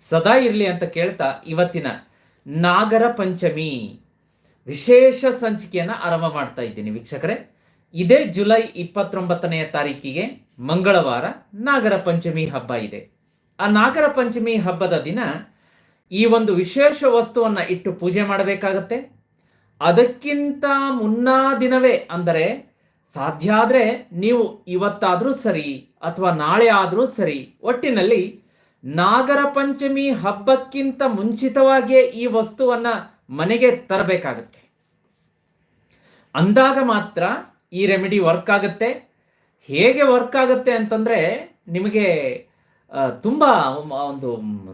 ಸದಾ ಇರಲಿ ಅಂತ ಕೇಳ್ತಾ ಇವತ್ತಿನ ನಾಗರ ಪಂಚಮಿ ವಿಶೇಷ ಸಂಚಿಕೆಯನ್ನು ಆರಂಭ ಮಾಡ್ತಾ ಇದ್ದೀನಿ ವೀಕ್ಷಕರೇ. ಇದೇ ಜುಲೈ ಇಪ್ಪತ್ತೊಂಬತ್ತನೆಯ ತಾರೀಕಿಗೆ ಮಂಗಳವಾರ ನಾಗರ ಪಂಚಮಿ ಹಬ್ಬ ಇದೆ. ಆ ನಾಗರ ಪಂಚಮಿ ಹಬ್ಬದ ದಿನ ಈ ಒಂದು ವಿಶೇಷ ವಸ್ತುವನ್ನು ಇಟ್ಟು ಪೂಜೆ ಮಾಡಬೇಕಾಗತ್ತೆ. ಅದಕ್ಕಿಂತ ಮುನ್ನಾ ದಿನವೇ ಅಂದರೆ ಸಾಧ್ಯ ಆದರೆ ನೀವು ಇವತ್ತಾದರೂ ಸರಿ ಅಥವಾ ನಾಳೆ ಆದರೂ ಸರಿ ಒಟ್ಟಿನಲ್ಲಿ ನಾಗರ ಪಂಚಮಿ ಹಬ್ಬಕ್ಕಿಂತ ಮುಂಚಿತವಾಗಿಯೇ ಈ ವಸ್ತುವನ್ನ ಮನೆಗೆ ತರಬೇಕಾಗುತ್ತೆ. ಅಂದಾಗ ಮಾತ್ರ ಈ ರೆಮಿಡಿ ವರ್ಕ್ ಆಗುತ್ತೆ. ಹೇಗೆ ವರ್ಕ್ ಆಗುತ್ತೆ ಅಂತಂದ್ರೆ ನಿಮಗೆ ತುಂಬ ಒಂದು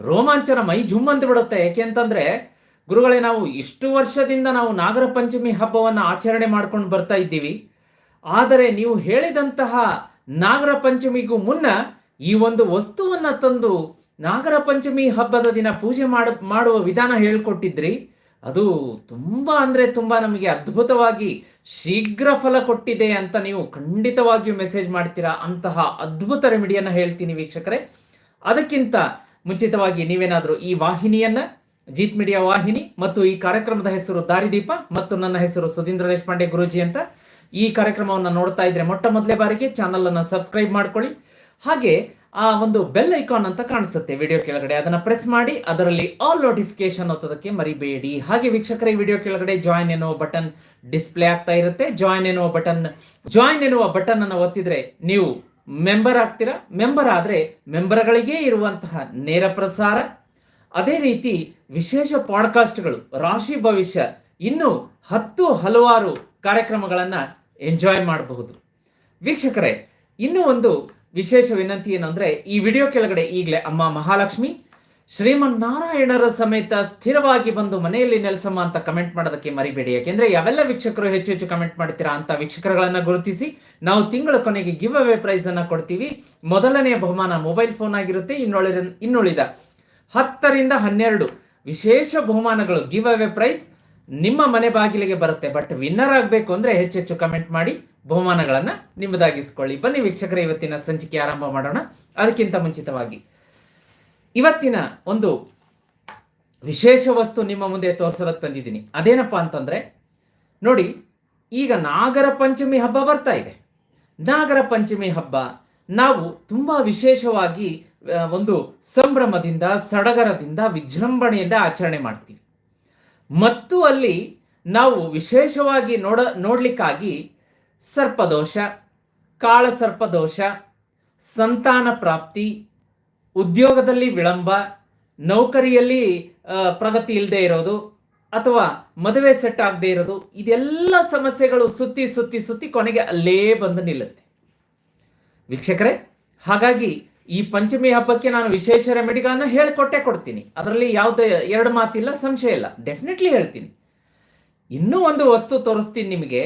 ರೋಮಾಂಚನ ಮೈ ಜುಮ್ ಅಂತ ಬಿಡುತ್ತೆ. ಯಾಕೆ ಅಂತಂದ್ರೆ ಗುರುಗಳೇ, ನಾವು ಇಷ್ಟು ವರ್ಷದಿಂದ ನಾವು ನಾಗರ ಪಂಚಮಿ ಹಬ್ಬವನ್ನು ಆಚರಣೆ ಮಾಡ್ಕೊಂಡು ಬರ್ತಾ ಇದ್ದೀವಿ. ಆದರೆ ನೀವು ಹೇಳಿದಂತಹ ನಾಗರ ಪಂಚಮಿಗೂ ಮುನ್ನ ಈ ಒಂದು ವಸ್ತುವನ್ನ ತಂದು ನಾಗರ ಪಂಚಮಿ ಹಬ್ಬದ ದಿನ ಪೂಜೆ ಮಾಡ, ಮಾಡುವ ವಿಧಾನ ಹೇಳ್ಕೊಟ್ಟಿದ್ರಿ. ಅದು ತುಂಬಾ ಅಂದ್ರೆ ತುಂಬಾ ನಮಗೆ ಅದ್ಭುತವಾಗಿ ಶೀಘ್ರ ಫಲ ಕೊಟ್ಟಿದೆ ಅಂತ ನೀವು ಖಂಡಿತವಾಗಿಯೂ ಮೆಸೇಜ್ ಮಾಡ್ತೀರಾ ಅಂತಹ ಅದ್ಭುತ ರೆಮಿಡಿಯನ್ನ ಹೇಳ್ತೀನಿ ವೀಕ್ಷಕರೇ. ಅದಕ್ಕಿಂತ ಮುಂಚಿತವಾಗಿ ನೀವೇನಾದರೂ ಈ ವಾಹಿನಿಯನ್ನ, ಜೀತ್ ಮೀಡಿಯಾ ವಾಹಿನಿ ಮತ್ತು ಈ ಕಾರ್ಯಕ್ರಮದ ಹೆಸರು ದಾರಿದೀಪ ಮತ್ತು ನನ್ನ ಹೆಸರು ಸುಧೀಂದ್ರ ದೇಶಪಾಂಡೆ ಗುರೂಜಿ ಅಂತ. ಈ ಕಾರ್ಯಕ್ರಮವನ್ನು ನೋಡ್ತಾ ಇದ್ರೆ ಮೊಟ್ಟ ಮೊದಲೇ ಬಾರಿಗೆ ಚಾನಲ್ ಅನ್ನು ಸಬ್ಸ್ಕ್ರೈಬ್ ಮಾಡ್ಕೊಳ್ಳಿ. ಹಾಗೆ ಆ ಒಂದು ಬೆಲ್ ಐಕಾನ್ ಅಂತ ಕಾಣಿಸುತ್ತೆ ವಿಡಿಯೋ ಕೆಳಗಡೆ. ಅದನ್ನ ಪ್ರೆಸ್ ಮಾಡಿ, ಅದರಲ್ಲಿ ಆಲ್ ನೋಟಿಫಿಕೇಶನ್ ಒತ್ತೋದಕ್ಕೆ ಮರಿಬೇಡಿ. ಹಾಗೆ ವೀಕ್ಷಕರ, ಈ ವಿಡಿಯೋ ಕೆಳಗಡೆ ಜಾಯಿನ್ ಎನ್ನುವ ಬಟನ್ ಡಿಸ್ಪ್ಲೇ ಆಗ್ತಾ ಇರುತ್ತೆ. ಜಾಯಿನ್ ಎನ್ನುವ ಬಟನ್ ಜಾಯಿನ್ ಎನ್ನುವ ಬಟನ್ ಅನ್ನು ಒತ್ತಿದ್ರೆ ನೀವು ಮೆಂಬರ್ ಆಗ್ತೀರಾ? ಮೆಂಬರ್ ಆದ್ರೆ ಮೆಂಬರ್ಗಳಿಗೆ ಇರುವಂತಹ ನೇರ ಪ್ರಸಾರ. ಅದೇ ರೀತಿ ವಿಶೇಷ ಪಾಡ್ಕಾಸ್ಟ್ಗಳು ರಾಶಿ ಭವಿಷ್ಯ, ಇನ್ನು ಹತ್ತು ಹಲವಾರು ಕಾರ್ಯಕ್ರಮಗಳನ್ನು ಎಂಜಾಯ್ ಮಾಡಬಹುದು. ವೀಕ್ಷಕರೇ, ಇನ್ನೂ ಒಂದು ವಿಶೇಷ ವಿನಂತಿ ಏನಂದ್ರೆ, ಈ ವಿಡಿಯೋ ಕೆಳಗಡೆ ಈಗಲೇ ಅಮ್ಮ ಮಹಾಲಕ್ಷ್ಮಿ, ಶ್ರೀಮನ್ನಾರಾಯಣರ ಸಮೇತ ಸ್ಥಿರವಾಗಿ ಬಂದು ಮನೆಯಲ್ಲಿ ನೆಲೆಸಮ್ಮ ಅಂತ ಕಮೆಂಟ್ ಮಾಡೋದಕ್ಕೆ ಮರಿಬೇಡಿ. ಯಾಕೆಂದ್ರೆ ಯಾವೆಲ್ಲ ವೀಕ್ಷಕರು ಹೆಚ್ಚು ಹೆಚ್ಚು ಕಮೆಂಟ್ ಮಾಡ್ತೀರಾ ಅಂತ ವೀಕ್ಷಕರುಗಳನ್ನ ಗುರುತಿಸಿ, ನಾವು ತಿಂಗಳ ಕೊನೆಗೆ ಗಿವ್ ಅವೇ ಪ್ರೈಸ್ ಅನ್ನ ಕೊಡ್ತೀವಿ. ಮೊದಲನೆಯ ಬಹುಮಾನ ಮೊಬೈಲ್ ಫೋನ್ ಆಗಿರುತ್ತೆ ಇನ್ನುಳಿದ ಇನ್ನುಳಿದ ಹತ್ತರಿಂದ ಹನ್ನೆರಡು ವಿಶೇಷ ಬಹುಮಾನಗಳು ಗಿವ್ ಅವೇ ಪ್ರೈಸ್ ನಿಮ್ಮ ಮನೆ ಬಾಗಿಲಿಗೆ ಬರುತ್ತೆ. ಬಟ್ ವಿನ್ನರ್ ಆಗಬೇಕು ಅಂದ್ರೆ ಹೆಚ್ಚೆಚ್ಚು ಕಮೆಂಟ್ ಮಾಡಿ. ಬಹುಮಾನಗಳನ್ನ ನಿಮ್ಮದಾಗಿಸ್ಕೊಳ್ಳಿ. ಬನ್ನಿ ವೀಕ್ಷಕರ, ಇವತ್ತಿನ ಸಂಚಿಕೆ ಆರಂಭ ಮಾಡೋಣ. ಅದಕ್ಕಿಂತ ಮುಂಚಿತವಾಗಿ, ಇವತ್ತಿನ ಒಂದು ವಿಶೇಷ ವಸ್ತು ನಿಮ್ಮ ಮುಂದೆ ತೋರಿಸೋದಕ್ಕೆ ತಂದಿದ್ದೀನಿ. ಅದೇನಪ್ಪ ಅಂತಂದ್ರೆ, ನೋಡಿ, ಈಗ ನಾಗರ ಪಂಚಮಿ ಹಬ್ಬ ಬರ್ತಾ ಇದೆ. ನಾಗರ ಪಂಚಮಿ ಹಬ್ಬ, ನಾವು ತುಂಬಾ ವಿಶೇಷವಾಗಿ ಒಂದು ಸಂಭ್ರಮದಿಂದ, ಸಡಗರದಿಂದ, ವಿಜೃಂಭಣೆಯಿಂದ ಆಚರಣೆ ಮಾಡ್ತೀವಿ. ಮತ್ತು ಅಲ್ಲಿ ನಾವು ವಿಶೇಷವಾಗಿ ನೋಡ, ನೋಡ್ಲಿಕ್ಕಾಗಿ ಸರ್ಪದೋಷ ಕಾಳಸರ್ಪದೋಷ ಸಂತಾನ ಪ್ರಾಪ್ತಿ, ಉದ್ಯೋಗದಲ್ಲಿ ವಿಳಂಬ, ನೌಕರಿಯಲ್ಲಿ ಪ್ರಗತಿ ಇಲ್ಲದೆ ಇರೋದು ಅಥವಾ ಮದುವೆ ಸೆಟ್ ಆಗದೆ ಇರೋದು, ಇದೆಲ್ಲ ಸಮಸ್ಯೆಗಳು ಸುತ್ತಿ ಸುತ್ತಿ ಸುತ್ತಿ ಕೊನೆಗೆ ಅಲ್ಲೇ ಬಂದು ನಿಲ್ಲುತ್ತೆ. ವೀಕ್ಷಕರೇ, ಹಾಗಾಗಿ ಈ ಪಂಚಮಿ ಹಬ್ಬಕ್ಕೆ ನಾನು ವಿಶೇಷ ರೆಮಿಡಿಗಳನ್ನು ಹೇಳಿಕೊಟ್ಟೆ ಕೊಡ್ತೀನಿ. ಅದರಲ್ಲಿ ಯಾವುದೇ ಎರಡು ಮಾತಿಲ್ಲ, ಸಂಶಯ ಇಲ್ಲ. ಡೆಫಿನೆಟ್ಲಿ ಹೇಳ್ತೀನಿ. ಇನ್ನೂ ಒಂದು ವಸ್ತು ತೋರಿಸ್ತೀನಿ ನಿಮಗೆ.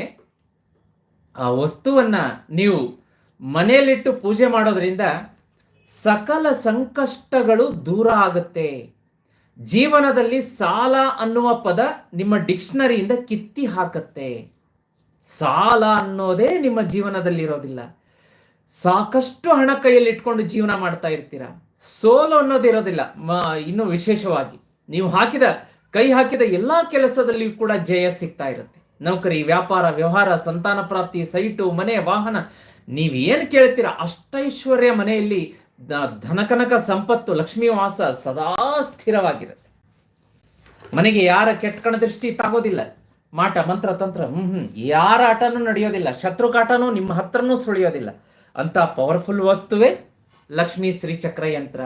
ಆ ವಸ್ತುವನ್ನ ನೀವು ಮನೆಯಲ್ಲಿಟ್ಟು ಪೂಜೆ ಮಾಡೋದ್ರಿಂದ ಸಕಲ ಸಂಕಷ್ಟಗಳು ದೂರ ಆಗುತ್ತೆ. ಜೀವನದಲ್ಲಿ ಸಾಲ ಅನ್ನುವ ಪದ ನಿಮ್ಮ ಡಿಕ್ಷನರಿಯಿಂದ ಕಿತ್ತಿ ಹಾಕತ್ತೆ. ಸಾಲ ಅನ್ನೋದೇ ನಿಮ್ಮ ಜೀವನದಲ್ಲಿ ಇರೋದಿಲ್ಲ ಸಾಕಷ್ಟು ಹಣ ಕೈಯಲ್ಲಿ ಇಟ್ಕೊಂಡು ಜೀವನ ಮಾಡ್ತಾ ಇರ್ತೀರ. ಸೋಲು ಅನ್ನೋದಿರೋದಿಲ್ಲ ಮ- ಇನ್ನು ವಿಶೇಷವಾಗಿ ನೀವು ಹಾಕಿದ, ಕೈ ಹಾಕಿದ ಎಲ್ಲಾ ಕೆಲಸದಲ್ಲಿಯೂ ಕೂಡ ಜಯ ಸಿಗ್ತಾ ಇರುತ್ತೆ. ನೌಕರಿ, ವ್ಯಾಪಾರ, ವ್ಯವಹಾರ, ಸಂತಾನ ಪ್ರಾಪ್ತಿ, ಸೈಟು, ಮನೆ, ವಾಹನ. ನೀವೇನು ಕೇಳ್ತೀರಾ? ಅಷ್ಟೈಶ್ವರ್ಯ ಮನೆಯಲ್ಲಿ ಧನಕನಕ ಸಂಪತ್ತು, ಲಕ್ಷ್ಮೀ ವಾಸ ಸದಾ ಸ್ಥಿರವಾಗಿರುತ್ತೆ. ಮನೆಗೆ ಯಾರ ಕೆಟ್ಟ ಕಣ ದೃಷ್ಟಿ ತಾಗೋದಿಲ್ಲ. ಮಾಟ, ಮಂತ್ರ, ತಂತ್ರ, ಹ್ಮ್ ಹ್ಮ್, ಯಾರ ಆಟನೂ ನಡೆಯೋದಿಲ್ಲ. ಶತ್ರು ಕಾಟನೂ ನಿಮ್ಮ ಹತ್ರನೂ ಸುಳಿಯೋದಿಲ್ಲ. ಅಂತ ಪವರ್ಫುಲ್ ವಸ್ತುವೇ ಲಕ್ಷ್ಮೀ ಶ್ರೀಚಕ್ರ ಯಂತ್ರ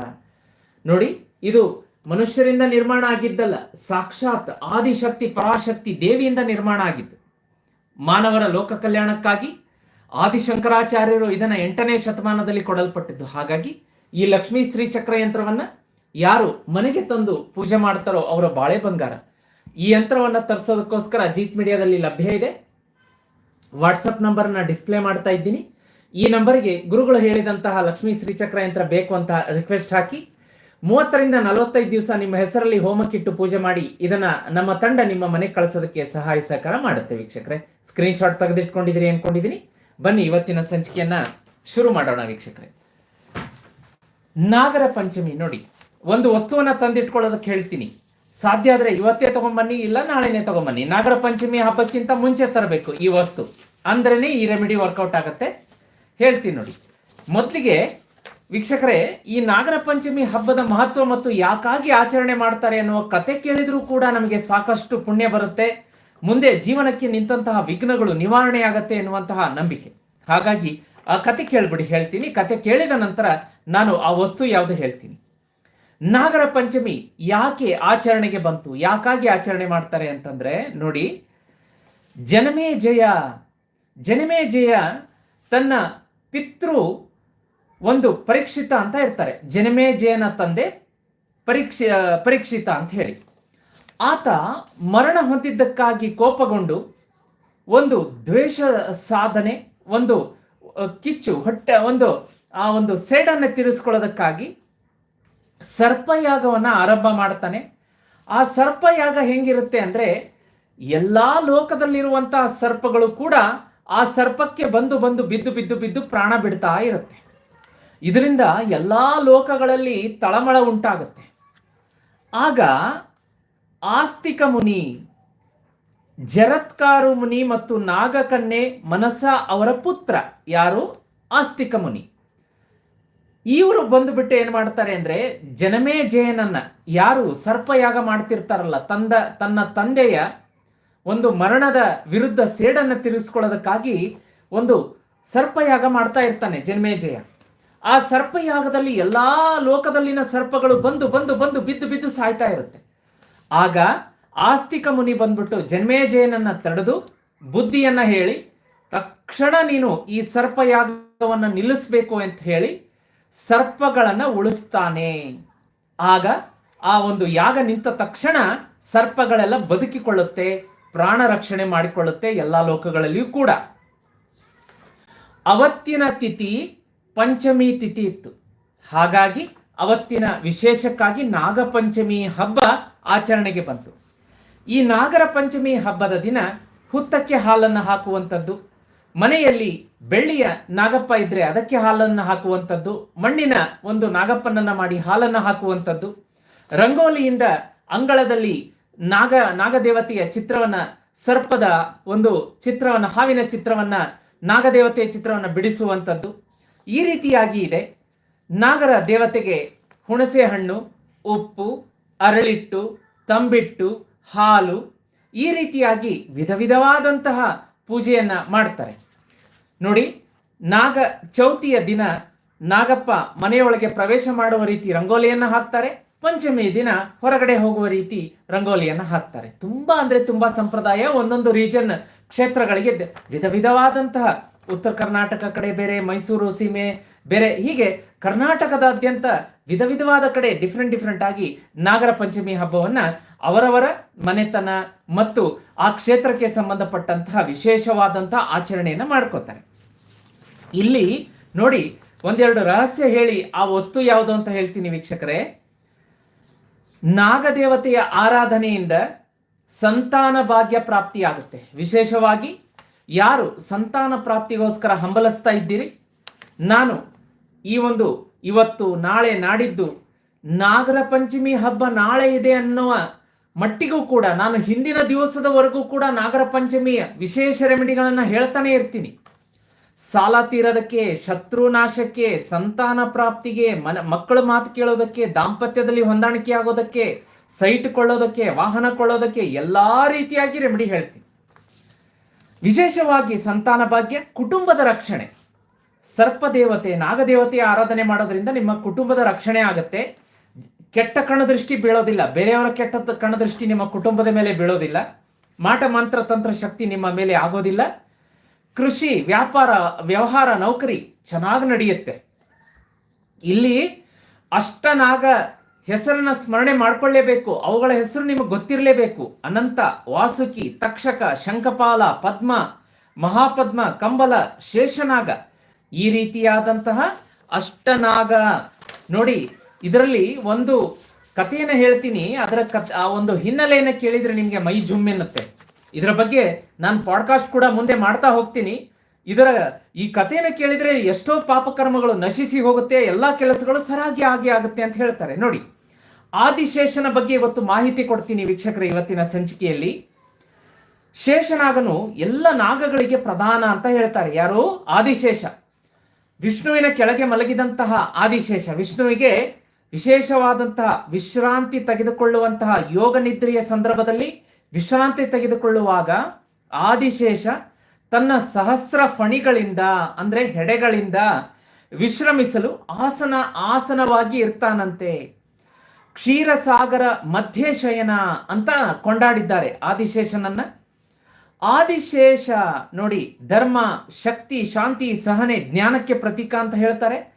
ನೋಡಿ, ಇದು ಮನುಷ್ಯರಿಂದ ನಿರ್ಮಾಣ ಆಗಿದ್ದಲ್ಲ, ಸಾಕ್ಷಾತ್ ಆದಿಶಕ್ತಿ, ಪರಾಶಕ್ತಿ ದೇವಿಯಿಂದ ನಿರ್ಮಾಣ ಆಗಿದ್ದು. ಮಾನವರ ಲೋಕ ಕಲ್ಯಾಣಕ್ಕಾಗಿ ಆದಿಶಂಕರಾಚಾರ್ಯರು ಇದನ್ನ ಎಂಟನೇ ಶತಮಾನದಲ್ಲಿ ಕೊಡಲ್ಪಟ್ಟಿದ್ದು. ಹಾಗಾಗಿ ಈ ಲಕ್ಷ್ಮೀ ಶ್ರೀ ಚಕ್ರ ಯಂತ್ರವನ್ನ ಯಾರು ಮನೆಗೆ ತಂದು ಪೂಜೆ ಮಾಡ್ತಾರೋ ಅವರ ಬಾಳೆ ಬಂಗಾರ. ಈ ಯಂತ್ರವನ್ನ ತರಿಸೋದಕ್ಕೋಸ್ಕರ ಅಜಿತ್ ಮೀಡಿಯಾದಲ್ಲಿ ಲಭ್ಯ ಇದೆ. ವಾಟ್ಸಪ್ ನಂಬರ್ನ ಡಿಸ್ಪ್ಲೇ ಮಾಡ್ತಾ ಇದ್ದೀನಿ. ಈ ನಂಬರ್ಗೆ ಗುರುಗಳು ಹೇಳಿದಂತಹ ಲಕ್ಷ್ಮೀ ಶ್ರೀಚಕ್ರ ಯಂತ್ರ ಬೇಕು ಅಂತ ರಿಕ್ವೆಸ್ಟ್ ಹಾಕಿ ಮೂವತ್ತರಿಂದ ನಲವತ್ತೈದು ದಿವಸ ನಿಮ್ಮ ಹೆಸರಲ್ಲಿ ಹೋಮಕ್ಕಿಟ್ಟು ಪೂಜೆ ಮಾಡಿ, ಇದನ್ನ ನಮ್ಮ ತಂಡ ನಿಮ್ಮ ಮನೆಗೆ ಕಳಿಸೋದಕ್ಕೆ ಸಹಾಯ ಸಹಕಾರ ಮಾಡುತ್ತೆ ವೀಕ್ಷಕರೇ. ಸ್ಕ್ರೀನ್ ಶಾಟ್ ತೆಗೆದಿಟ್ಕೊಂಡಿದ್ದೀರಿ ಅನ್ಕೊಂಡಿದ್ದೀನಿ. ಬನ್ನಿ ಇವತ್ತಿನ ಸಂಚಿಕೆಯನ್ನ ಶುರು ಮಾಡೋಣ ವೀಕ್ಷಕರೇ. ನಾಗರ ಪಂಚಮಿ ನೋಡಿ, ಒಂದು ವಸ್ತುವನ್ನ ತಂದಿಟ್ಕೊಳ್ಳೋದಕ್ಕೆ ಹೇಳ್ತೀನಿ. ಸಾಧ್ಯ ಆದ್ರೆ ಇವತ್ತೇ ತಗೊಂಡ್ಬನ್ನಿ, ಇಲ್ಲ ನಾಳೆನೇ ತಗೊಂಡ್ಬನ್ನಿ. ನಾಗರ ಪಂಚಮಿ ಹಬ್ಬಕ್ಕಿಂತ ಮುಂಚೆ ತರಬೇಕು ಈ ವಸ್ತು. ಅಂದ್ರೇನೆ ಈ ರೆಮಿಡಿ ವರ್ಕೌಟ್ ಆಗುತ್ತೆ. ಹೇಳ್ತೀನಿ ನೋಡಿ. ಮೊದಲಿಗೆ ವೀಕ್ಷಕರೇ, ಈ ನಾಗರ ಪಂಚಮಿ ಹಬ್ಬದ ಮಹತ್ವ ಮತ್ತು ಯಾಕಾಗಿ ಆಚರಣೆ ಮಾಡ್ತಾರೆ ಅನ್ನುವ ಕತೆ ಕೇಳಿದ್ರೂ ಕೂಡ ನಮಗೆ ಸಾಕಷ್ಟು ಪುಣ್ಯ ಬರುತ್ತೆ. ಮುಂದೆ ಜೀವನಕ್ಕೆ ನಿಂತಹ ವಿಘ್ನಗಳು ನಿವಾರಣೆ ಆಗತ್ತೆ ಎನ್ನುವಂತಹ ನಂಬಿಕೆ. ಹಾಗಾಗಿ ಆ ಕತೆ ಕೇಳ್ಬಿಡಿ, ಹೇಳ್ತೀನಿ. ಕತೆ ಕೇಳಿದ ನಂತರ ನಾನು ಆ ವಸ್ತು ಯಾವುದು ಹೇಳ್ತೀನಿ. ನಾಗರ ಪಂಚಮಿ ಯಾಕೆ ಆಚರಣೆಗೆ ಬಂತು, ಯಾಕಾಗಿ ಆಚರಣೆ ಮಾಡ್ತಾರೆ ಅಂತಂದ್ರೆ, ನೋಡಿ ಜನಮೇ ಜಯ ಜನಮೇ ಜಯ ತನ್ನ ಪಿತೃ ಒಂದು ಪರೀಕ್ಷಿತ ಅಂತ ಇರ್ತಾರೆ. ಜನಮೇ ಜಯನ ತಂದೆ ಪರೀಕ್ಷ ಪರೀಕ್ಷಿತ ಅಂತ ಹೇಳಿ. ಆತ ಮರಣ ಹೊಂದಿದ್ದಕ್ಕಾಗಿ ಕೋಪಗೊಂಡು ಒಂದು ದ್ವೇಷ ಸಾಧನೆ, ಒಂದು ಕಿಚ್ಚು, ಹೊಟ್ಟೆ, ಒಂದು, ಆ, ಒಂದು ಸೇಡನ್ನು ತೀರಿಸ್ಕೊಳ್ಳೋದಕ್ಕಾಗಿ ಸರ್ಪಯಾಗವನ್ನು ಆರಂಭ ಮಾಡ್ತಾನೆ. ಆ ಸರ್ಪಯಾಗ ಹೆಂಗಿರುತ್ತೆ ಅಂದರೆ ಎಲ್ಲ ಲೋಕದಲ್ಲಿರುವಂತಹ ಸರ್ಪಗಳು ಕೂಡ ಆ ಸರ್ಪಕ್ಕೆ ಬಂದು ಬಂದು ಬಿದ್ದು ಬಿದ್ದು ಬಿದ್ದು ಪ್ರಾಣ ಬಿಡ್ತಾ ಇರುತ್ತೆ. ಇದರಿಂದ ಎಲ್ಲ ಲೋಕಗಳಲ್ಲಿ ತಳಮಳ ಉಂಟಾಗುತ್ತೆ. ಆಗ ಆಸ್ತಿಕ ಮುನಿ, ಜರತ್ಕಾರು ಮುನಿ ಮತ್ತು ನಾಗಕನ್ಯೆ ಮನಸ ಅವರ ಪುತ್ರ. ಯಾರು? ಆಸ್ತಿಕ ಮುನಿ. ಇವರು ಬಂದುಬಿಟ್ಟು ಏನು ಮಾಡ್ತಾರೆ ಅಂದ್ರೆ, ಜನಮೇ ಜಯನನ್ನ, ಯಾರು ಸರ್ಪಯಾಗ ಮಾಡ್ತಿರ್ತಾರಲ್ಲ, ತಂದ, ತನ್ನ ತಂದೆಯ ಒಂದು ಮರಣದ ವಿರುದ್ಧ ಸೇಡನ್ನು ತಿರುಗಿಸ್ಕೊಳ್ಳೋದಕ್ಕಾಗಿ ಒಂದು ಸರ್ಪಯಾಗ ಮಾಡ್ತಾ ಇರ್ತಾನೆ ಜನ್ಮೇಜಯ ಆ ಸರ್ಪಯಾಗದಲ್ಲಿ ಎಲ್ಲಾ ಲೋಕದಲ್ಲಿನ ಸರ್ಪಗಳು ಬಂದು ಬಂದು ಬಂದು ಬಿದ್ದು ಬಿದ್ದು ಸಾಯ್ತಾ ಇರುತ್ತೆ. ಆಗ ಆಸ್ತಿಕ ಮುನಿ ಬಂದ್ಬಿಟ್ಟು ಜನ್ಮೇಜಯನನ್ನ ತಡೆದು ಬುದ್ಧಿಯನ್ನ ಹೇಳಿ, ತಕ್ಷಣ ನೀನು ಈ ಸರ್ಪಯಾಗವನ್ನು ನಿಲ್ಲಿಸಬೇಕು ಅಂತ ಹೇಳಿ ಸರ್ಪಗಳನ್ನ ಉಳಿಸ್ತಾನೆ. ಆಗ ಆ ಒಂದು ಯಾಗ ನಿಂತ ತಕ್ಷಣ ಸರ್ಪಗಳೆಲ್ಲ ಬದುಕಿಕೊಳ್ಳುತ್ತೆ, ಪ್ರಾಣ ರಕ್ಷಣೆ ಮಾಡಿಕೊಳ್ಳುತ್ತೆ ಎಲ್ಲಾ ಲೋಕಗಳಲ್ಲಿಯೂ ಕೂಡ. ಅವತ್ತಿನ ತಿಥಿ ಪಂಚಮಿ ತಿಥಿ ಇತ್ತು. ಹಾಗಾಗಿ ಅವತ್ತಿನ ವಿಶೇಷಕ್ಕಾಗಿ ನಾಗಪಂಚಮಿ ಹಬ್ಬ ಆಚರಣೆಗೆ ಬಂತು. ಈ ನಾಗರ ಪಂಚಮಿ ಹಬ್ಬದ ದಿನ ಹುತ್ತಕ್ಕೆ ಹಾಲನ್ನು ಹಾಕುವಂಥದ್ದು, ಮನೆಯಲ್ಲಿ ಬೆಳ್ಳಿಯ ನಾಗಪ್ಪ ಇದ್ದರೆ ಅದಕ್ಕೆ ಹಾಲನ್ನು ಹಾಕುವಂಥದ್ದು, ಮಣ್ಣಿನ ಒಂದು ನಾಗಪ್ಪನನ್ನು ಮಾಡಿ ಹಾಲನ್ನು ಹಾಕುವಂಥದ್ದು, ರಂಗೋಲಿಯಿಂದ ಅಂಗಳದಲ್ಲಿ ನಾಗ, ನಾಗದೇವತೆಯ ಚಿತ್ರವನ್ನು, ಸರ್ಪದ ಒಂದು ಚಿತ್ರವನ್ನು, ಹಾವಿನ ಚಿತ್ರವನ್ನು, ನಾಗದೇವತೆಯ ಚಿತ್ರವನ್ನು ಬಿಡಿಸುವಂಥದ್ದು. ಈ ರೀತಿಯಾಗಿ ಇದೆ. ನಾಗರ ದೇವತೆಗೆ ಹುಣಸೆ ಹಣ್ಣು, ಉಪ್ಪು, ಅರಳಿಟ್ಟು, ತಂಬಿಟ್ಟು, ಹಾಲು ಈ ರೀತಿಯಾಗಿ ವಿಧ ವಿಧವಾದಂತಹ ಪೂಜೆಯನ್ನು ಮಾಡ್ತಾರೆ. ನೋಡಿ, ನಾಗ ಚೌತಿಯ ದಿನ ನಾಗಪ್ಪ ಮನೆಯೊಳಗೆ ಪ್ರವೇಶ ಮಾಡುವ ರೀತಿ ರಂಗೋಲಿಯನ್ನ ಹಾಕ್ತಾರೆ. ಪಂಚಮಿ ದಿನ ಹೊರಗಡೆ ಹೋಗುವ ರೀತಿ ರಂಗೋಲಿಯನ್ನ ಹಾಕ್ತಾರೆ. ತುಂಬಾ ಅಂದ್ರೆ ತುಂಬಾ ಸಂಪ್ರದಾಯ ಒಂದೊಂದು ರೀಜನ್ ಕ್ಷೇತ್ರಗಳಿಗೆ ವಿಧ ವಿಧವಾದಂತಹ ಉತ್ತರ ಕರ್ನಾಟಕ ಕಡೆ ಬೇರೆ, ಮೈಸೂರು, ಸೀಮೆ ಬೇರೆ. ಹೀಗೆ ಕರ್ನಾಟಕದಾದ್ಯಂತ ವಿಧ ವಿಧವಾದ ಕಡೆ ಡಿಫ್ರೆಂಟ್ ಡಿಫ್ರೆಂಟ್ ಆಗಿ ನಾಗರ ಪಂಚಮಿ ಹಬ್ಬವನ್ನ ಅವರವರ ಮನೆತನ ಮತ್ತು ಆ ಕ್ಷೇತ್ರಕ್ಕೆ ಸಂಬಂಧಪಟ್ಟಂತಹ ವಿಶೇಷವಾದಂತಹ ಆಚರಣೆಯನ್ನ ಮಾಡ್ಕೋತಾರೆ. ಇಲ್ಲಿ ನೋಡಿ ಒಂದೆರಡು ರಹಸ್ಯ ಹೇಳಿ ಆ ವಸ್ತು ಯಾವುದು ಅಂತ ಹೇಳ್ತೀನಿ ವೀಕ್ಷಕರೇ. ನಾಗದೇವತೆಯ ಆರಾಧನೆಯಿಂದ ಸಂತಾನ ಭಾಗ್ಯ ಪ್ರಾಪ್ತಿಯಾಗುತ್ತೆ. ವಿಶೇಷವಾಗಿ ಯಾರು ಸಂತಾನ ಪ್ರಾಪ್ತಿಗೋಸ್ಕರ ಹಂಬಲಿಸ್ತಾ ಇದ್ದೀರಿ? ನಾನು ಈ ಒಂದು ಇವತ್ತು ನಾಳೆ ನಾಡಿದ್ದು ನಾಗರ ಪಂಚಮಿ ಹಬ್ಬ ನಾಳೆ ಇದೆ ಅನ್ನುವ ಮಟ್ಟಿಗೂ ಕೂಡ, ನಾನು ಹಿಂದಿನ ದಿವಸದವರೆಗೂ ಕೂಡ ನಾಗರ ಪಂಚಮಿಯ ವಿಶೇಷ ರೆಮಿಡಿಗಳನ್ನು ಹೇಳ್ತಾನೆ ಇರ್ತೀನಿ. ಸಾಲ ತೀರೋದಕ್ಕೆ, ಶತ್ರು ನಾಶಕ್ಕೆ, ಸಂತಾನ ಪ್ರಾಪ್ತಿಗೆ, ಮನ, ಮಕ್ಕಳ ಮಾತು ಕೇಳೋದಕ್ಕೆ, ದಾಂಪತ್ಯದಲ್ಲಿ ಹೊಂದಾಣಿಕೆ ಆಗೋದಕ್ಕೆ ಸೈಟ್ ಕೊಳ್ಳೋದಕ್ಕೆ, ವಾಹನ ಕೊಳ್ಳೋದಕ್ಕೆ ಎಲ್ಲಾ ರೀತಿಯಾಗಿ ರೆಮಿಡಿ ಹೇಳ್ತೀನಿ. ವಿಶೇಷವಾಗಿ ಸಂತಾನ ಭಾಗ್ಯ, ಕುಟುಂಬದ ರಕ್ಷಣೆ. ಸರ್ಪದೇವತೆ ನಾಗದೇವತೆಯ ಆರಾಧನೆ ಮಾಡೋದ್ರಿಂದ ನಿಮ್ಮ ಕುಟುಂಬದ ರಕ್ಷಣೆ ಆಗತ್ತೆ. ಕೆಟ್ಟ ಕಣದೃಷ್ಟಿ ಬೀಳೋದಿಲ್ಲ. ಬೇರೆಯವರ ಕೆಟ್ಟ ಕಣದೃಷ್ಟಿ ನಿಮ್ಮ ಕುಟುಂಬದ ಮೇಲೆ ಬೀಳೋದಿಲ್ಲ. ಮಾಟ, ಮಂತ್ರ, ತಂತ್ರ, ಶಕ್ತಿ ನಿಮ್ಮ ಮೇಲೆ ಆಗೋದಿಲ್ಲ. ಕೃಷಿ, ವ್ಯಾಪಾರ, ವ್ಯವಹಾರ, ನೌಕರಿ ಚೆನ್ನಾಗಿ ನಡೆಯುತ್ತೆ. ಇಲ್ಲಿ ಅಷ್ಟನಾಗ ಹೆಸರನ್ನ ಸ್ಮರಣೆ ಮಾಡ್ಕೊಳ್ಳೇಬೇಕು. ಅವುಗಳ ಹೆಸರು ನಿಮಗೆ ಗೊತ್ತಿರಲೇಬೇಕು. ಅನಂತ, ವಾಸುಕಿ, ತಕ್ಷಕ, ಶಂಖಪಾಲ, ಪದ್ಮ, ಮಹಾಪದ್ಮ, ಕಂಬಲ, ಶೇಷನಾಗ. ಈ ರೀತಿಯಾದಂತಹ ಅಷ್ಟನಾಗ. ನೋಡಿ, ಇದರಲ್ಲಿ ಒಂದು ಕಥೆಯನ್ನು ಹೇಳ್ತೀನಿ. ಅದರ ಕತ್ ಆ ಒಂದು ಹಿನ್ನೆಲೆಯನ್ನು ಕೇಳಿದ್ರೆ ನಿಮಗೆ ಮೈ ಜುಮ್ಮೆನ್ನುತ್ತೆ ಇದರ ಬಗ್ಗೆ ನಾನು ಪಾಡ್ಕಾಸ್ಟ್ ಕೂಡ ಮುಂದೆ ಮಾಡ್ತಾ ಹೋಗ್ತೀನಿ. ಇದರ ಈ ಕಥೆಯನ್ನು ಕೇಳಿದ್ರೆ ಎಷ್ಟೋ ಪಾಪಕರ್ಮಗಳು ನಶಿಸಿ ಹೋಗುತ್ತೆ, ಎಲ್ಲ ಕೆಲಸಗಳು ಸರಾಗಿ ಆಗಿ ಆಗುತ್ತೆ ಅಂತ ಹೇಳ್ತಾರೆ. ನೋಡಿ, ಆದಿಶೇಷನ ಬಗ್ಗೆ ಇವತ್ತು ಮಾಹಿತಿ ಕೊಡ್ತೀನಿ ವೀಕ್ಷಕರ ಇವತ್ತಿನ ಸಂಚಿಕೆಯಲ್ಲಿ. ಶೇಷನಾಗನು ಎಲ್ಲ ನಾಗಗಳಿಗೆ ಪ್ರಧಾನ ಅಂತ ಹೇಳ್ತಾರೆ. ಯಾರು? ಆದಿಶೇಷ. ವಿಷ್ಣುವಿನ ಕೆಳಗೆ ಮಲಗಿದಂತಹ ಆದಿಶೇಷ. ವಿಷ್ಣುವಿಗೆ ವಿಶೇಷವಾದಂತಹ ವಿಶ್ರಾಂತಿ ತೆಗೆದುಕೊಳ್ಳುವಂತಹ ಯೋಗ ನಿದ್ರೆಯ ಸಂದರ್ಭದಲ್ಲಿ ವಿಶ್ರಾಂತಿ ತೆಗೆದುಕೊಳ್ಳುವಾಗ ಆದಿಶೇಷ ತನ್ನ ಸಹಸ್ರ ಫಣಿಗಳಿಂದ, ಅಂದ್ರೆ ಹೆಡೆಗಳಿಂದ ವಿಶ್ರಮಿಸಲು ಆಸನ ಆಸನವಾಗಿ ಇರ್ತಾನಂತೆ. ಕ್ಷೀರಸಾಗರ ಮಧ್ಯೆ ಶಯನ ಅಂತ ಕೊಂಡಾಡಿದ್ದಾರೆ ಆದಿಶೇಷನನ್ನ. ಆದಿಶೇಷ ನೋಡಿ, ಧರ್ಮ, ಶಕ್ತಿ, ಶಾಂತಿ, ಸಹನೆ, ಜ್ಞಾನಕ್ಕೆ ಪ್ರತೀಕ ಅಂತ ಹೇಳ್ತಾರೆ.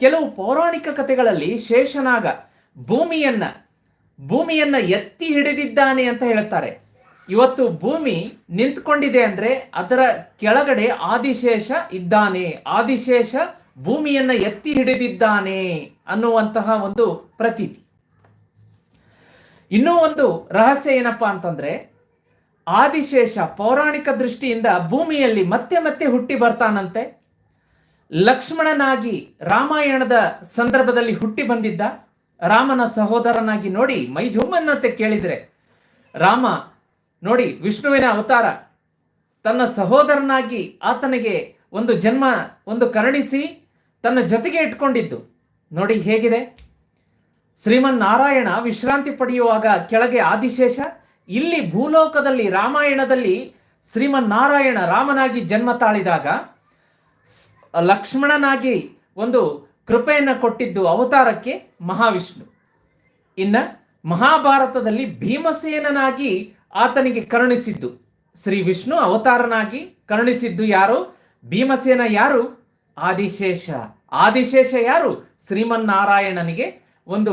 ಕೆಲವು ಪೌರಾಣಿಕ ಕಥೆಗಳಲ್ಲಿ ಶೇಷನಾಗ ಭೂಮಿಯನ್ನ ಭೂಮಿಯನ್ನ ಎತ್ತಿ ಹಿಡಿದಿದ್ದಾನೆ ಅಂತ ಹೇಳ್ತಾರೆ. ಇವತ್ತು ಭೂಮಿ ನಿಂತ್ಕೊಂಡಿದೆ ಅಂದ್ರೆ ಅದರ ಕೆಳಗಡೆ ಆದಿಶೇಷ ಇದ್ದಾನೆ. ಆದಿಶೇಷ ಭೂಮಿಯನ್ನ ಎತ್ತಿ ಹಿಡಿದಿದ್ದಾನೆ ಅನ್ನುವಂತಹ ಒಂದು ಪ್ರತೀತಿ. ಇನ್ನೂ ಒಂದು ರಹಸ್ಯ ಏನಪ್ಪಾ ಅಂತಂದ್ರೆ, ಆದಿಶೇಷ ಪೌರಾಣಿಕ ದೃಷ್ಟಿಯಿಂದ ಭೂಮಿಯಲ್ಲಿ ಮತ್ತೆ ಮತ್ತೆ ಹುಟ್ಟಿ ಬರ್ತಾನಂತೆ. ಲಕ್ಷ್ಮಣನಾಗಿ ರಾಮಾಯಣದ ಸಂದರ್ಭದಲ್ಲಿ ಹುಟ್ಟಿ ಬಂದಿದ್ದ ರಾಮನ ಸಹೋದರನಾಗಿ ನೋಡಿ ಮೈ ಜುಮ್ಮನ್ನಂತೆ ಕೇಳಿದ್ರೆ, ರಾಮ ನೋಡಿ ವಿಷ್ಣುವಿನ ಅವತಾರ. ತನ್ನ ಸಹೋದರನಾಗಿ ಆತನಿಗೆ ಒಂದು ಜನ್ಮ, ಒಂದು ಕರುಣಿಸಿ ತನ್ನ ಜೊತೆಗೆ ಇಟ್ಕೊಂಡಿದ್ದು. ನೋಡಿ ಹೇಗಿದೆ. ಶ್ರೀಮನ್ ನಾರಾಯಣ ವಿಶ್ರಾಂತಿ ಪಡೆಯುವಾಗ ಕೆಳಗೆ ಆದಿಶೇಷ, ಇಲ್ಲಿ ಭೂಲೋಕದಲ್ಲಿ ರಾಮಾಯಣದಲ್ಲಿ ಶ್ರೀಮನ್ ನಾರಾಯಣ ರಾಮನಾಗಿ ಜನ್ಮ ತಾಳಿದಾಗ ಲಕ್ಷ್ಮಣನಾಗಿ ಒಂದು ಕೃಪೆಯನ್ನು ಕೊಟ್ಟಿದ್ದು ಅವತಾರಕ್ಕೆ ಮಹಾವಿಷ್ಣು. ಇನ್ನ ಮಹಾಭಾರತದಲ್ಲಿ ಭೀಮಸೇನನಾಗಿ ಆತನಿಗೆ ಕರುಣಿಸಿದ್ದು. ಶ್ರೀ ವಿಷ್ಣು ಅವತಾರನಾಗಿ ಕರುಣಿಸಿದ್ದು ಯಾರು? ಭೀಮಸೇನ ಯಾರು? ಆದಿಶೇಷ. ಆದಿಶೇಷ ಯಾರು? ಶ್ರೀಮನ್ನಾರಾಯಣನಿಗೆ ಒಂದು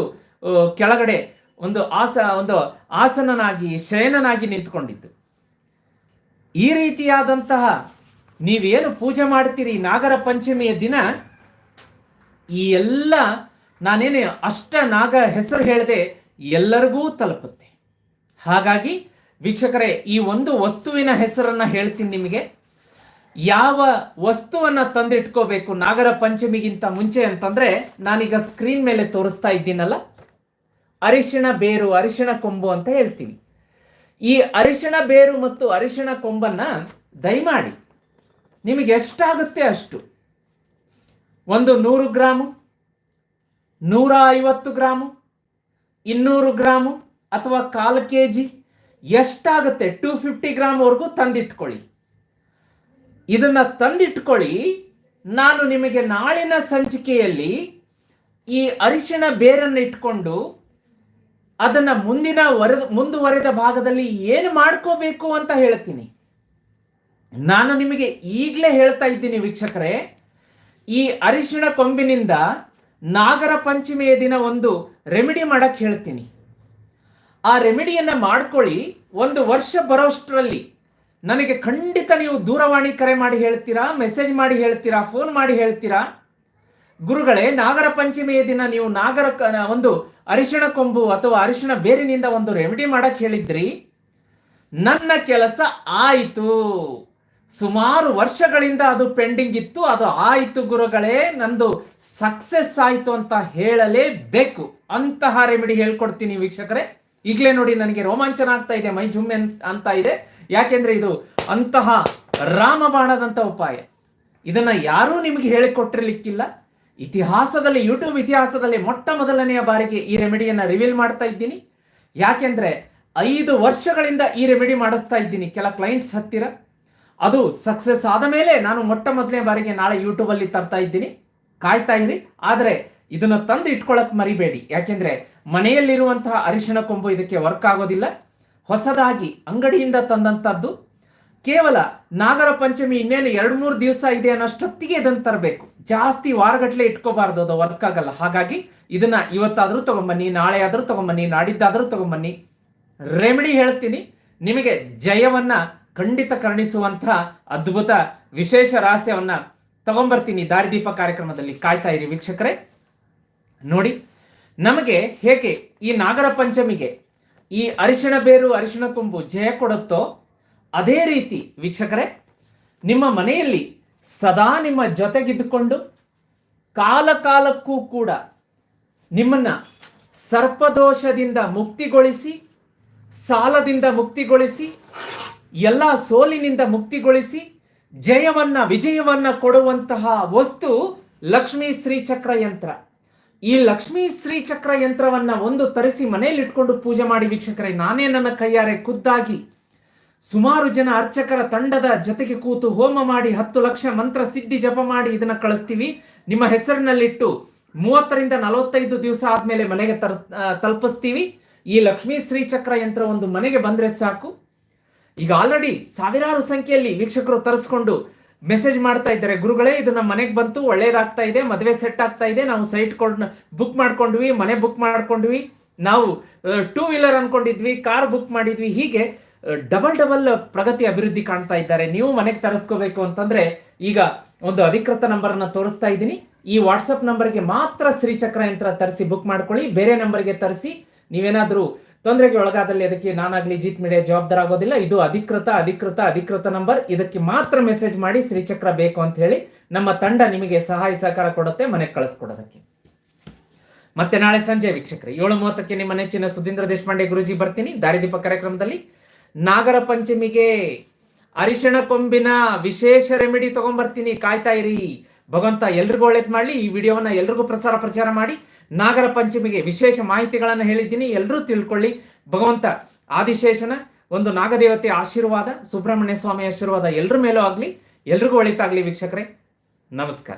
ಕೆಳಗಡೆ ಒಂದು ಆಸ, ಒಂದು ಆಸನನಾಗಿ, ಶಯನನಾಗಿ ನಿಂತ್ಕೊಂಡಿದ್ದು. ಈ ರೀತಿಯಾದಂತಹ ನೀವೇನು ಪೂಜೆ ಮಾಡ್ತೀರಿ ನಾಗರ ಪಂಚಮಿಯ ದಿನ? ಈ ಎಲ್ಲ ನಾನೇನು ಅಷ್ಟ ನಾಗ ಹೆಸರು ಹೇಳದೆ ಎಲ್ಲರಿಗೂ ತಲುಪುತ್ತೆ. ಹಾಗಾಗಿ ವೀಕ್ಷಕರೇ, ಈ ಒಂದು ವಸ್ತುವಿನ ಹೆಸರನ್ನ ಹೇಳ್ತೀನಿ ನಿಮಗೆ. ಯಾವ ವಸ್ತುವನ್ನ ತಂದಿಟ್ಕೋಬೇಕು ನಾಗರ ಪಂಚಮಿಗಿಂತ ಮುಂಚೆ ಅಂತಂದ್ರೆ, ನಾನೀಗ ಸ್ಕ್ರೀನ್ ಮೇಲೆ ತೋರಿಸ್ತಾ ಇದ್ದೀನಲ್ಲ? ಅರಿಶಿಣ ಬೇರು, ಅರಿಶಿಣ ಕೊಂಬು ಅಂತ ಹೇಳ್ತೀವಿ ಈ ಅರಿಶಿಣ ಬೇರು ಮತ್ತು ಅರಿಶಿಣ ಕೊಂಬನ್ನ ದಯಮಾಡಿ, ನಿಮಗೆ ಎಷ್ಟಾಗುತ್ತೆ ಅಷ್ಟು? ಒಂದು ನೂರು ಗ್ರಾಮು, ನೂರ ಐವತ್ತು ಗ್ರಾಮು, ಇನ್ನೂರು ಗ್ರಾಮು, ಅಥವಾ ಕಾಲು ಕೆ ಜಿ ಎಷ್ಟಾಗುತ್ತೆ? ಟೂ ಫಿಫ್ಟಿ ಗ್ರಾಮ್ವರೆಗೂ ತಂದಿಟ್ಕೊಳ್ಳಿ. ಇದನ್ನ ತಂದಿಟ್ಕೊಳ್ಳಿ. ನಾನು ನಿಮಗೆ ನಾಳಿನ ಸಂಚಿಕೆಯಲ್ಲಿ ಈ ಅರಿಶಿಣ ಬೇರನ್ನು ಇಟ್ಕೊಂಡು ಅದನ್ನ ಮುಂದಿನ ವರೆದ, ಮುಂದುವರೆದ ಭಾಗದಲ್ಲಿ ಏನು ಮಾಡ್ಕೋಬೇಕು ಅಂತ ಹೇಳ್ತೀನಿ. ನಾನು ನಿಮಗೆ ಈಗಲೇ ಹೇಳ್ತಾ ಇದ್ದೀನಿ ವೀಕ್ಷಕರೇ, ಈ ಅರಿಶಿಣ ಕೊಂಬಿನಿಂದ ನಾಗರ ಪಂಚಮಿಯ ದಿನ ಒಂದು ರೆಮಿಡಿ ಮಾಡಕ್ಕೆ ಹೇಳ್ತೀನಿ. ಆ ರೆಮಿಡಿಯನ್ನ ಮಾಡ್ಕೊಳ್ಳಿ, ಒಂದು ವರ್ಷ ಬರೋಷ್ಟರಲ್ಲಿ. ನನಗೆ ಖಂಡಿತ ನೀವು ದೂರವಾಣಿ ಕರೆ ಮಾಡಿ ಹೇಳ್ತೀರಾ ಮೆಸೇಜ್ ಮಾಡಿ ಹೇಳ್ತೀರಾ ಫೋನ್ ಮಾಡಿ ಹೇಳ್ತೀರಾ? ಗುರುಗಳೇ, ನಾಗರ ಪಂಚಮಿಯ ದಿನ ನೀವು ನಾಗರ ಒಂದು ಅರಿಶಿಣ ಕೊಂಬು ಅಥವಾ ಅರಿಶಿಣ ಬೇರಿನಿಂದ ಒಂದು ರೆಮಿಡಿ ಮಾಡಕ್ಕೆ ಹೇಳಿದ್ರಿ. ನನ್ನ ಕೆಲಸ ಆಯಿತು. ಸುಮಾರು ವರ್ಷಗಳಿಂದ ಅದು ಪೆಂಡಿಂಗ್ ಇತ್ತು, ಅದು ಆಯಿತು ಗುರುಗಳೇ, ನಂದು ಸಕ್ಸಸ್ ಆಯಿತು ಅಂತ ಹೇಳಲೇಬೇಕು. ಅಂತಹ ರೆಮಿಡಿ ಹೇಳ್ಕೊಡ್ತೀನಿ ವೀಕ್ಷಕರೇ. ಈಗಲೇ ನೋಡಿ ನನಗೆ ರೋಮಾಂಚನ ಆಗ್ತಾ ಇದೆ, ಮೈ ಜುಮ್ಮೆ ಅಂತ- ಇದೆ. ಯಾಕೆಂದ್ರೆ ಇದು ಅಂತಹ ರಾಮಬಾಣದಂತ ಉಪಾಯ. ಇದನ್ನ ಯಾರೂ ನಿಮಗೆ ಹೇಳಿಕೊಟ್ಟಿರ್ಲಿಕ್ಕಿಲ್ಲ. ಇತಿಹಾಸದಲ್ಲಿ ಯೂಟ್ಯೂಬ್ ಇತಿಹಾಸದಲ್ಲಿ ಮೊಟ್ಟ ಮೊದಲನೆಯ ಬಾರಿಗೆ ಈ ರೆಮಿಡಿಯನ್ನ ರಿವೀಲ್ ಮಾಡ್ತಾ ಇದ್ದೀನಿ. ಯಾಕೆಂದ್ರೆ ಐದು ವರ್ಷಗಳಿಂದ ಈ ರೆಮಿಡಿ ಮಾಡಿಸ್ತಾ ಇದ್ದೀನಿ ಕೆಲ ಕ್ಲೈಂಟ್ಸ್ ಹತ್ತಿರ. ಅದು ಸಕ್ಸಸ್ ಆದ ಮೇಲೆ ನಾನು ಮೊಟ್ಟ ಮೊದಲನೇ ಬಾರಿಗೆ ನಾಳೆ ಯೂಟ್ಯೂಬಲ್ಲಿ ತರ್ತಾ ಇದ್ದೀನಿ. ಕಾಯ್ತಾ ಇರಿ. ಆದರೆ ಇದನ್ನು ತಂದು ಇಟ್ಕೊಳಕ್ ಮರಿಬೇಡಿ. ಯಾಕೆಂದ್ರೆ ಮನೆಯಲ್ಲಿರುವಂತಹ ಅರಿಶಿಣ ಕೊಂಬು ಇದಕ್ಕೆ ವರ್ಕ್ ಆಗೋದಿಲ್ಲ. ಹೊಸದಾಗಿ ಅಂಗಡಿಯಿಂದ ತಂದಂಥದ್ದು ಕೇವಲ ನಾಗರ ಪಂಚಮಿ ಇನ್ನೇನು ಎರಡು ಮೂರು ದಿವಸ ಇದೆ ಅನ್ನೋಷ್ಟೊತ್ತಿಗೆ ಇದನ್ನು ತರಬೇಕು. ಜಾಸ್ತಿ ವಾರಗಟ್ಟಲೆ ಇಟ್ಕೋಬಾರ್ದು, ಅದು ವರ್ಕ್ ಆಗಲ್ಲ. ಹಾಗಾಗಿ ಇದನ್ನ ಇವತ್ತಾದರೂ ತಗೊಂಬನ್ನಿ ನಾಳೆ ಆದರೂ ತಗೊಂಬನ್ನಿ, ನಾಡಿದ್ದಾದರೂ ತಗೊಂಬನ್ನಿ. ರೆಮಿಡಿ ಹೇಳ್ತೀನಿ. ನಿಮಗೆ ಜಯವನ್ನ ಖಂಡಿತ ಕರುಣಿಸುವಂತಹ ಅದ್ಭುತ ವಿಶೇಷ ರಹಸ್ಯವನ್ನ ತಗೊಂಬರ್ತೀನಿ ದಾರಿದೀಪ ಕಾರ್ಯಕ್ರಮದಲ್ಲಿ. ಕಾಯ್ತಾ ಇರಿ ವೀಕ್ಷಕರೇ. ನೋಡಿ ನಮಗೆ ಹೇಗೆ ಈ ನಾಗರ ಪಂಚಮಿಗೆ ಈ ಅರಿಶಿಣ ಬೇರು, ಅರಿಶಿಣ ಕೊಂಬು ಜಯ ಕೊಡುತ್ತೋ ಅದೇ ರೀತಿ ವೀಕ್ಷಕರೇ, ನಿಮ್ಮ ಮನೆಯಲ್ಲಿ ಸದಾ ನಿಮ್ಮ ಜೊತೆಗಿದ್ದುಕೊಂಡು ಕಾಲ ಕಾಲಕ್ಕೂ ಕೂಡ ನಿಮ್ಮನ್ನ ಸರ್ಪದೋಷದಿಂದ ಮುಕ್ತಿಗೊಳಿಸಿ, ಸಾಲದಿಂದ ಮುಕ್ತಿಗೊಳಿಸಿ, ಎಲ್ಲ ಸೋಲಿನಿಂದ ಮುಕ್ತಿಗೊಳಿಸಿ ಜಯವನ್ನ, ವಿಜಯವನ್ನ ಕೊಡುವಂತಹ ವಸ್ತು ಲಕ್ಷ್ಮೀ ಶ್ರೀಚಕ್ರ ಯಂತ್ರ ಈ ಲಕ್ಷ್ಮೀ ಶ್ರೀಚಕ್ರ ಯಂತ್ರವನ್ನ ಒಂದು ತರಿಸಿ ಮನೆಯಲ್ಲಿ ಇಟ್ಕೊಂಡು ಪೂಜೆ ಮಾಡಿ ವೀಕ್ಷಕರೆ, ನಾನೇ ನನ್ನ ಕೈಯಾರೆ ಖುದ್ದಾಗಿ ಸುಮಾರು ಜನ ಅರ್ಚಕರ ತಂಡದ ಜೊತೆಗೆ ಕೂತು ಹೋಮ ಮಾಡಿ ಹತ್ತು ಲಕ್ಷ ಮಂತ್ರ ಸಿದ್ಧಿ ಜಪ ಮಾಡಿ ಇದನ್ನ ಕಳಿಸ್ತೀವಿ. ನಿಮ್ಮ ಹೆಸರಿನಲ್ಲಿಟ್ಟು ಮೂವತ್ತರಿಂದ ನಲವತ್ತೈದು ದಿವಸ ಆದ್ಮೇಲೆ ಮನೆಗೆ ತರ್ ತಲುಪಿಸ್ತೀವಿ. ಈ ಲಕ್ಷ್ಮೀ ಶ್ರೀಚಕ್ರ ಯಂತ್ರ ಒಂದು ಮನೆಗೆ ಬಂದ್ರೆ ಸಾಕು. ಈಗ ಆಲ್ರೆಡಿ ಸಾವಿರಾರು ಸಂಖ್ಯೆಯಲ್ಲಿ ವೀಕ್ಷಕರು ತರಿಸ್ಕೊಂಡು ಮೆಸೇಜ್ ಮಾಡ್ತಾ ಇದ್ದಾರೆ. ಗುರುಗಳೇ, ಇದು ನಮ್ಮ ಮನೆಗೆ ಬಂತು, ಒಳ್ಳೇದಾಗ್ತಾ ಇದೆ, ಮದುವೆ ಸೆಟ್ ಆಗ್ತಾ ಇದೆ, ನಾವು ಸೈಟ್ ಕೊಂಡು ಬುಕ್ ಮಾಡ್ಕೊಂಡ್ವಿ, ಮನೆ ಬುಕ್ ಮಾಡ್ಕೊಂಡ್ವಿ. ನಾವು ಟೂ ವೀಲರ್ ಅನ್ಕೊಂಡಿದ್ವಿ ಕಾರ್ ಬುಕ್ ಮಾಡಿದ್ವಿ. ಹೀಗೆ ಡಬಲ್ ಡಬಲ್ ಪ್ರಗತಿ ಅಭಿವೃದ್ಧಿ ಕಾಣ್ತಾ ಇದ್ದಾರೆ. ನೀವು ಮನೆಗೆ ತರಿಸ್ಕೋಬೇಕು ಅಂತಂದ್ರೆ, ಈಗ ಒಂದು ಅಧಿಕೃತ ನಂಬರ್ ತೋರಿಸ್ತಾ ಇದ್ದೀನಿ. ಈ ವಾಟ್ಸಪ್ ನಂಬರ್ಗೆ ಮಾತ್ರ ಶ್ರೀಚಕ್ರ ಯಂತ್ರ ತರಿಸಿ ಬುಕ್ ಮಾಡ್ಕೊಳ್ಳಿ. ಬೇರೆ ನಂಬರ್ಗೆ ತರಿಸಿ, ನೀವೇನಾದ್ರೂ ತೊಂದರೆಗೆ ಒಳಗಾದಲ್ಲಿ ಅದಕ್ಕೆ ನಾನಾಗ್ಲಿ ಜಿತ್ ಮೀಡಿಯಾ ಜವಾಬ್ದಾರ ಆಗೋದಿಲ್ಲ. ಇದು ಅಧಿಕೃತ ಅಧಿಕೃತ ಅಧಿಕೃತ ನಂಬರ್. ಇದಕ್ಕೆ ಮಾತ್ರ ಮೆಸೇಜ್ ಮಾಡಿ ಶ್ರೀಚಕ್ರ ಬೇಕು ಅಂತ ಹೇಳಿ ನಮ್ಮ ತಂಡ ನಿಮಗೆ ಸಹಾಯ ಸಹಕಾರ ಕೊಡುತ್ತೆ. ಮನೆಗೆ ಕಳಿಸ್ಕೊಡೋದಕ್ಕೆ. ಮತ್ತೆ ನಾಳೆ ಸಂಜೆ ವೀಕ್ಷಕರೇ, ಏಳು ಮೂವತ್ತಕ್ಕೆ ನಿಮ್ಮ ನೆಚ್ಚಿನ ಸುಧೀಂದ್ರ ದೇಶಪಾಂಡೆ ಗುರುಜಿ ಬರ್ತೀನಿ. ದಾರಿದೀಪ ಕಾರ್ಯಕ್ರಮದಲ್ಲಿ ನಾಗರ ಪಂಚಮಿಗೆ ಅರಿಶಿಣ ಕೊಂಬಿನ ವಿಶೇಷ ರೆಮಿಡಿ ತಗೊಂಡ್ಬರ್ತೀನಿ ಕಾಯ್ತಾ ಇರಿ. ಭಗವಂತ ಎಲ್ರಿಗೂ ಒಳ್ಳೇದ್ ಮಾಡಲಿ. ಈ ವಿಡಿಯೋವನ್ನ ಎಲ್ರಿಗೂ ಪ್ರಸಾರ ಪ್ರಚಾರ ಮಾಡಿ. ನಾಗರ ಪಂಚಮಿಗೆ ವಿಶೇಷ ಮಾಹಿತಿಗಳನ್ನು ಹೇಳಿದ್ದೀನಿ. ಎಲ್ಲರೂ ತಿಳ್ಕೊಳ್ಳಿ. ಭಗವಂತ ಆದಿಶೇಷನ, ಒಂದು ನಾಗದೇವತೆ ಆಶೀರ್ವಾದ, ಸುಬ್ರಹ್ಮಣ್ಯ ಸ್ವಾಮಿ ಆಶೀರ್ವಾದ ಎಲ್ಲರ ಮೇಲೂ ಆಗಲಿ, ಎಲ್ರಿಗೂ ಒಳಿತಾಗ್ಲಿ ವೀಕ್ಷಕರೇ. ನಮಸ್ಕಾರ.